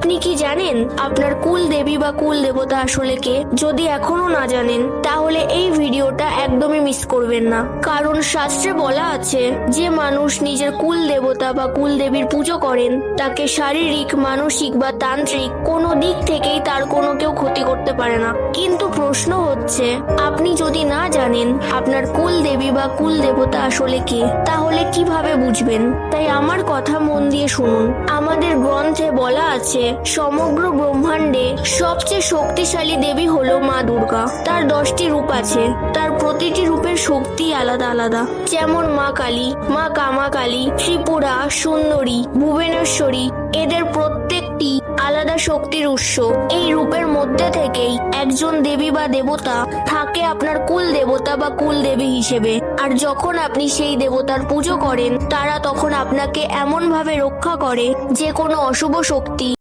আপনি কি জানেন আপনার কুল দেবী বা কুল দেবতা আসলে কে যদি এখনও না জানেন, তাহলে এই ভিডিওটা একদমই মিস করবেন না। কারণ শাস্ত্রে বলা আছে, যে মানুষ নিজের কুল দেবতা বা কুল দেবীর পুজো করেন, তাকে শারীরিক, মানসিক বা তান্ত্রিক কোনো দিক থেকেই তার কোনো কেউ ক্ষতি করতে পারে না। কিন্তু প্রশ্ন হচ্ছে, আপনি যদি না জানেন আপনার কুল দেবী বা কুল দেবতা আসলে কে তাহলে কীভাবে বুঝবেন? তাই আমার কথা মন দিয়ে শুনুন। আমাদের গ্রন্থে বলা আছে সমগ্র ব্রহ্মাণ্ডে সবচেয়ে শক্তিশালী দেবী হলো মা দুর্গা। তার দশটি রূপ আছে। তার প্রতিটি রূপের শক্তি আলাদা আলাদা। যেমন মা কালী, মা কামাকালী, ত্রিপুরা, সুন্দরী, ভুবনেশ্বরী, এদের প্রত্যেকটি আলাদা শক্তির উৎস। এই রূপের মধ্যে থেকেই একজন দেবী বা দেবতা থাকে আপনার কুল দেবতা বা কুল দেবী হিসেবে। আর যখন আপনি সেই দেবতার পুজো করেন, তারা তখন আপনাকে এমন ভাবে রক্ষা করে যে কোনো অশুভ শক্তি